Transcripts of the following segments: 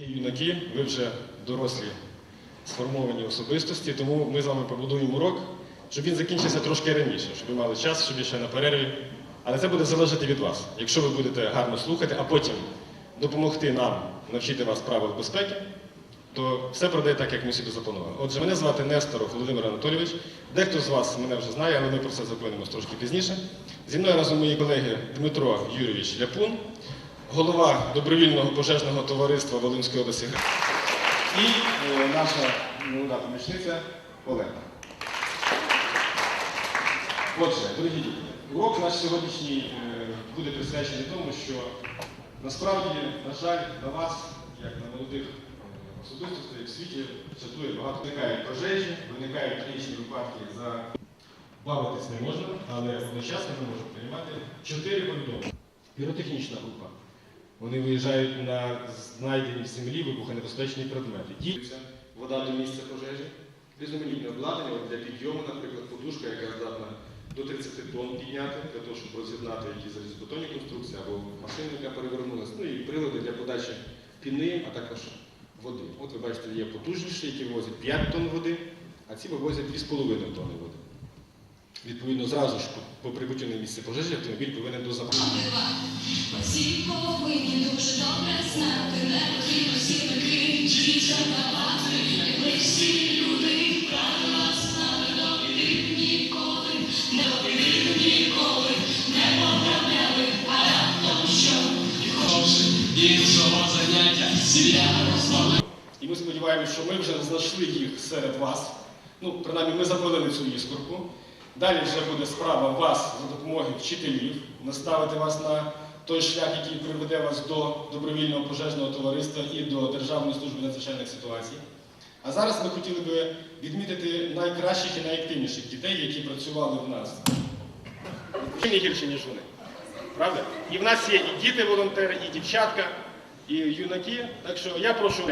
Юнаки, ви вже дорослі сформовані особистості, тому ми з вами побудуємо урок, щоб він закінчився трошки раніше, щоб ви мали час, щоб ще на перерві. Але це буде залежати від вас. Якщо ви будете гарно слухати, а потім допомогти нам навчити вас правил безпеки, то все пройде так, як ми собі запланували. Отже, мене звати Несторов Володимир Анатолійович. Дехто з вас мене вже знає, але ми про це зупинимось трошки пізніше. Зі мною разом мої колеги Дмитро Юрійович Ляпун, голова добровільного пожежного товариства Волинської області і е, наша молода помічниця Олена. Отже, дорогі діти, урок наш сьогоднішній е, буде присвячений тому, що насправді, на жаль, на вас, як на молодих е, особистостей в світі, чатує багато. Виникають пожежі, виникають трагічні випадки за бавитись не можна, але одночасно ми можемо приймати чотири повідомлення. Піротехнічна група. Вони виїжджають на знайдені в землі вибухонебезпечні предмети. Діться вода до місця пожежі, різноманітне обладнання для підйому, наприклад, подушка, яка здатна до 30 тонн підняти, для того, щоб роз'єднати якісь залізобетонні конструкції або машину, яка перевернулася. Ну і прилади для подачі піни, а також води. От ви бачите, є потужніші, які вивозять 5 тонн води, а ці вивозять 2,5 тонни води. Відповідно, зразу ж по, прибуттю на місце пожежі автомобіль повинен дозаправити. Всі повинні дуже добре знати, не потрібно всі таки дітям давати. Ми всі люди, правила знали, добрі ніколи, не добрі ніколи, не поправляли, а раптом що іншого заняття сім'я. І ми сподіваємося, що ми вже знайшли їх серед вас. Ну, принаймні, ми запалили цю іскорку. Далі вже буде справа вас за допомогою вчителів наставити вас на той шлях, який приведе вас до добровільного пожежного товариства і до Державної служби надзвичайних ситуацій. А зараз ми хотіли би відмітити найкращих і найактивніших дітей, які працювали в нас. Не гірші, ніж вони. Правда? І в нас є і діти-волонтери, і дівчатка, і юнаки. Так що я прошу,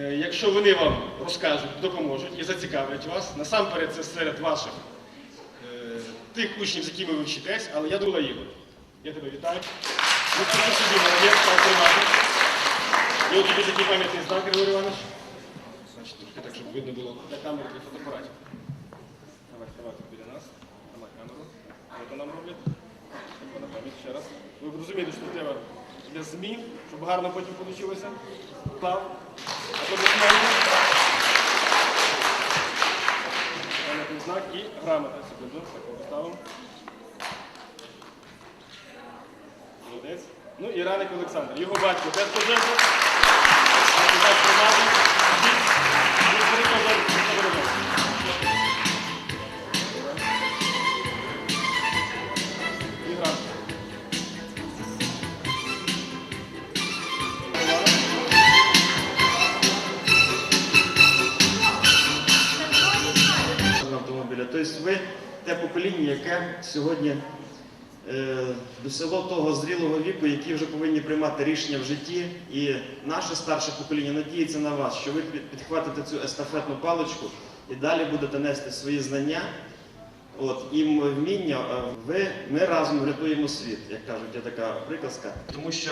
якщо вони вам розкажуть, допоможуть і зацікавлять вас, насамперед це серед ваших е, тих учнів, з якими ви вчитесь, але я Дула Ігор. Я тебе вітаю. І от тобі такий пам'ятний знак, Григорій Іванович. Значить, трошки так, щоб видно було для камери для фотоапаратів. Давай, давай біля нас. Давай камеру. Що нам роблять? На пам'ять ще раз. Ви розумієте, що треба для ЗМІ, щоб гарно потім вийшло. Клав. Знак і грамота. Секунду, так поставимо. Молодець. Ну і Раник Олександр. Його батько без пожежі. Батько мати. Ви те покоління, яке сьогодні е, досягло того зрілого віку, які вже повинні приймати рішення в житті. І наше старше покоління надіється на вас, що ви підхватите цю естафетну паличку і далі будете нести свої знання. От, і вміння, ви, ми разом врятуємо світ, як кажуть, є така приказка. Тому що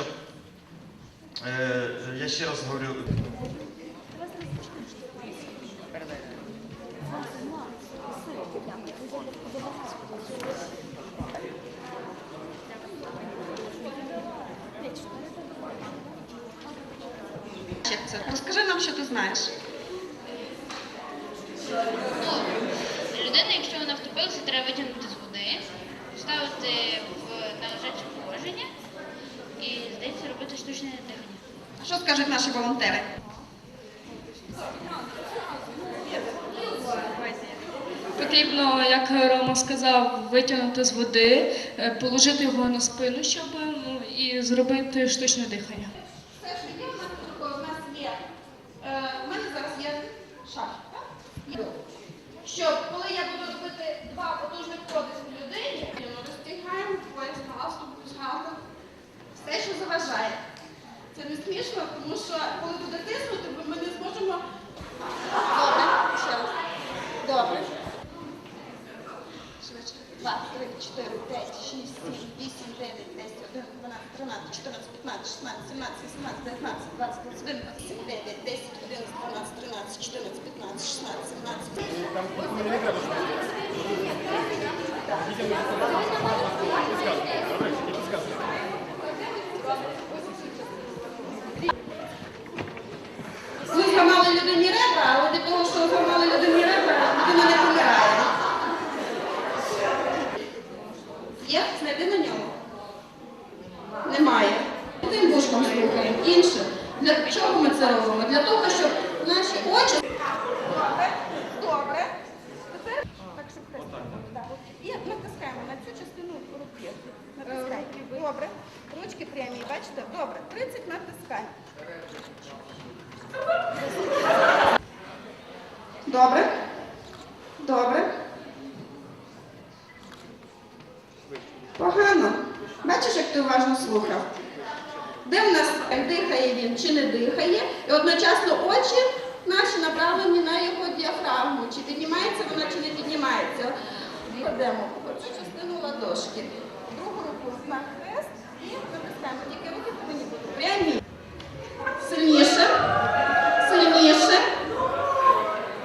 е, я ще раз говорю, Розкажи нам, що ти знаєш. Ну, людина, якщо вона втопилася, треба витягнути з води, поставити в належаче положення і, здається, робити штучне дихання. Що скажуть наші волонтери? Потрібно, як Рома сказав, витягнути з води, е, положити його на спину, щоб ну, і зробити штучне дихання. Все, що є, у нас тут у. Е, у мене зараз є шах? Є. Коли я буду робити два потужних подихи людині, ми розтягаємо пояс галстук, галстук, все, що заважає. Це не смішно, тому що коли буде тиснути, ми не зможемо. Добре, ще раз. Добре. Швидше. 2, 3, 4, 5, 6, 7, 8, 9, 10, 11, 12, 13, 14, 15, 16, 17, 18, 19, 20, 21, 22, 9, 10, 11, 12, 13, 14, 15, 16, 17. Ви зламали людині ребра, але від того, що зламали людині ребра, людина не помирає. Є? Знайди на ньому. Немає. Тим вушком слухаємо. Інше. Для чого ми це робимо? Для того, щоб наші очі. Добре. Добре. Тепер так, щоб так. І натискаємо на цю частину Добре. Ручки прямі, бачите? Добре. 30 натискань. Добре. Добре. Погано. Бачиш, як ти уважно слухав? Де в нас дихає він чи не дихає, і одночасно очі наші направлені на його діафрагму. Чи піднімається вона, чи не піднімається. Кладемо оцю частину ладошки. Руку на хрест і натискаємо. Тільки руки повинні бути прямі. Сильніше. Сильніше.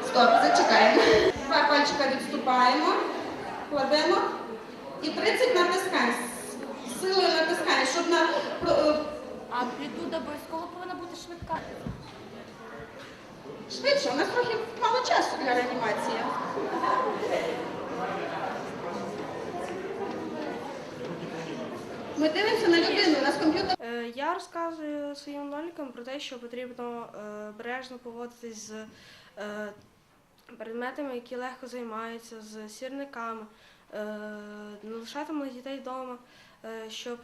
Стоп, зачекаємо. Два пальчика відступаємо, кладемо і 30 натискань. Силою натискань, щоб на е, Амплітуда обов'язково повинна бути швидка. швидше. У нас трохи мало часу для реанімації. Ми дивимося на людину, у нас комп'ютер. Е, Я розказую своїм нолікам про те, що потрібно е, бережно поводитись з е, предметами, які легко займаються, з сірниками, не лишати дітей вдома, щоб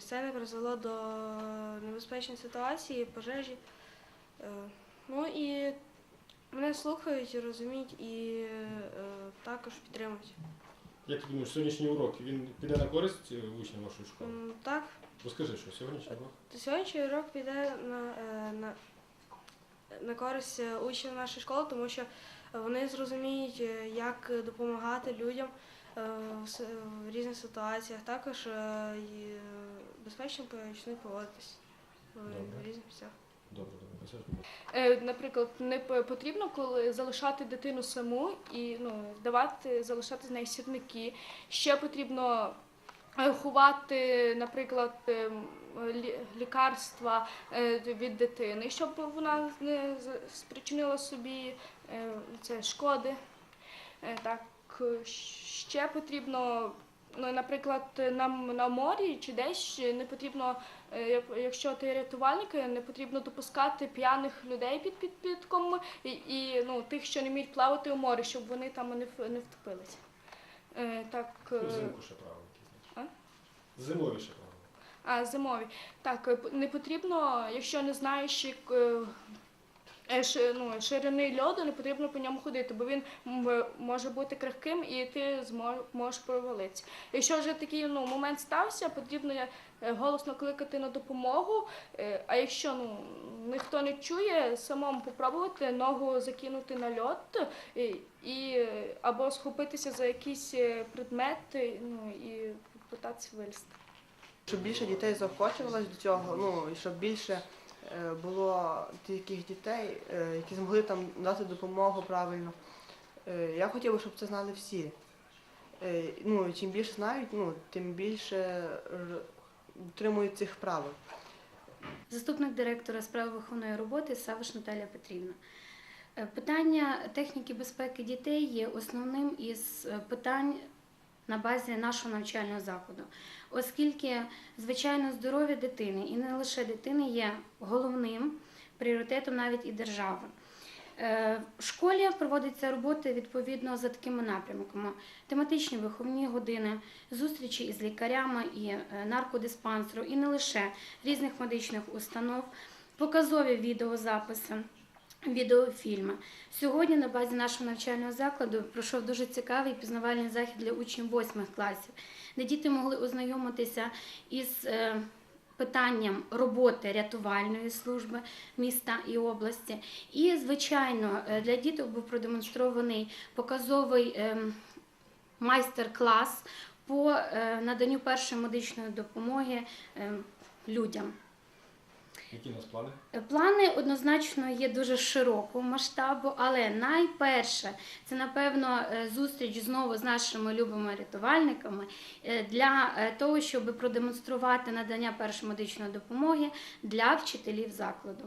це не призвело до небезпечної ситуації, пожежі. Ну і мене слухають, розуміють і також підтримують. Як ти думаєш, сьогоднішній урок він піде на користь е, учням вашої школи? Так, Розкажи, що сьогоднішній урок? Сьогоднішній урок піде на, е, на, на користь е, учнів нашої школи, тому що вони зрозуміють, е, як допомагати людям е, в різних ситуаціях. Також е, е, безпечно почнуть поводитись в різних місцях. Добре, добре. Е, Наприклад, не потрібно коли залишати дитину саму і ну, давати залишати з нею сірники. Ще потрібно е, ховати, наприклад, ем, лі- лікарства е, від дитини, щоб вона не спричинила собі це шкоди. Так, ще потрібно, ну, наприклад, нам на морі чи десь не потрібно, е, якщо ти рятувальник, не потрібно допускати п'яних людей під підпідком і, і ну, тих, що не вміють плавати у морі, щоб вони там не, не втопилися. Е, Так, е, Взимку ще правила якісь. Зимові ще правила. а, зимові. Так, не потрібно, якщо не знаєш, як, ну, ширини льоду, не потрібно по ньому ходити, бо він може бути крихким і ти можеш провалитися. Якщо вже такий ну, момент стався, потрібно е, голосно кликати на допомогу. е, А якщо ну, ніхто не чує, самому попробувати ногу закинути на льод і, е, або схопитися за якийсь е, предмет е, ну, і питатися вилізти. Щоб більше дітей заохочувалось до цього, ну і щоб більше е, було таких дітей, е, які змогли там дати допомогу правильно. Е, Я хотів би, щоб це знали всі. Е, Ну, чим більше знають, ну, тим більше дотримують цих правил. Заступник директора справ виховної роботи Савиш Наталія Петрівна. Е, Питання техніки безпеки дітей є основним із е, питань на базі нашого навчального закладу, оскільки, звичайно, здоров'я дитини і не лише дитини є головним пріоритетом навіть і держави. Е, В школі проводиться робота відповідно за такими напрямками: тематичні виховні години, зустрічі із лікарями і е, наркодиспансеру, і не лише різних медичних установ, показові відеозаписи. Відеофільми сьогодні на базі нашого навчального закладу пройшов дуже цікавий пізнавальний захід для учнів восьмих класів, де діти могли ознайомитися із е, питанням роботи рятувальної служби міста і області. І, звичайно, е, для діток був продемонстрований показовий ем, майстер-клас по е, наданню першої медичної допомоги е, людям. Які у нас плани? Плани однозначно є дуже широкого масштабу, але найперше це напевно е, зустріч знову з нашими любими рятувальниками е, для е, того, щоб продемонструвати надання першої медичної допомоги для вчителів закладу.